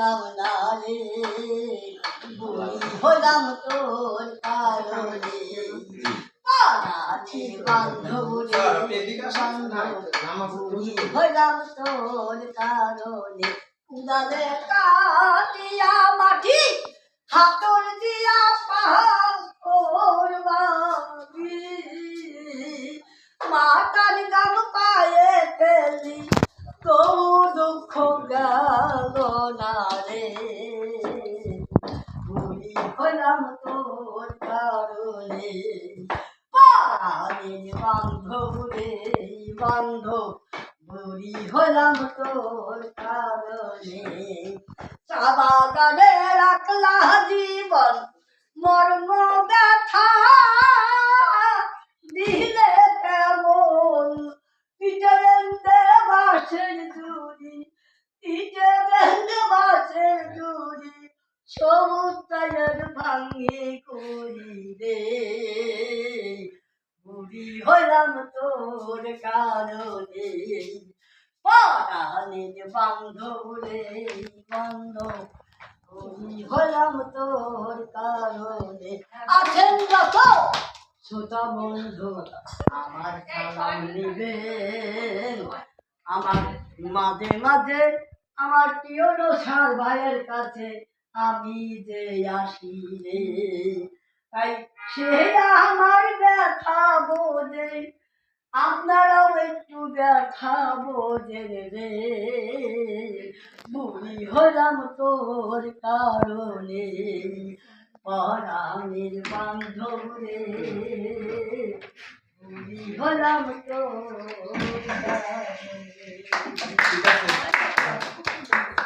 পেলাম না রে। হলাম তোর কারণে। হলাম তোর কারণে। উদালে কাটিয়া মাটি, হাতর দিয়া পাহাড় বাবি হলাম তোর কারণে পাড়ির বান্ধব রে, বান্ধব। বুড়ি হলাম তোর কারণে। চা বাগানে রাখলা জীবন, মর্ম ব্যথা। দিলে পিঠে বেঁধে বাসের পিঠে বেঁধে বাসের দূরি ভাঙে করি রে বুড়ি হলাম তোর কারণে। পারানের বান্ধব রে বান্ধব বুড়ি হলাম তোর কারণে। আছেন যত। শ্রোতা বন্ধু, আমার সালাম নিবেন। আমার মাঝে মাঝে আমার প্রিয় সার ভাইয়ের কাছে আমি যে আসি রে তাই সে আমার ব্যথা বোঝে। আপনারাও একটু ব্যথা বোঝেন রে। বুড়ি হলাম তোর কারণে, পরাণের বান্ধব রে। বুড়ি হলাম তোর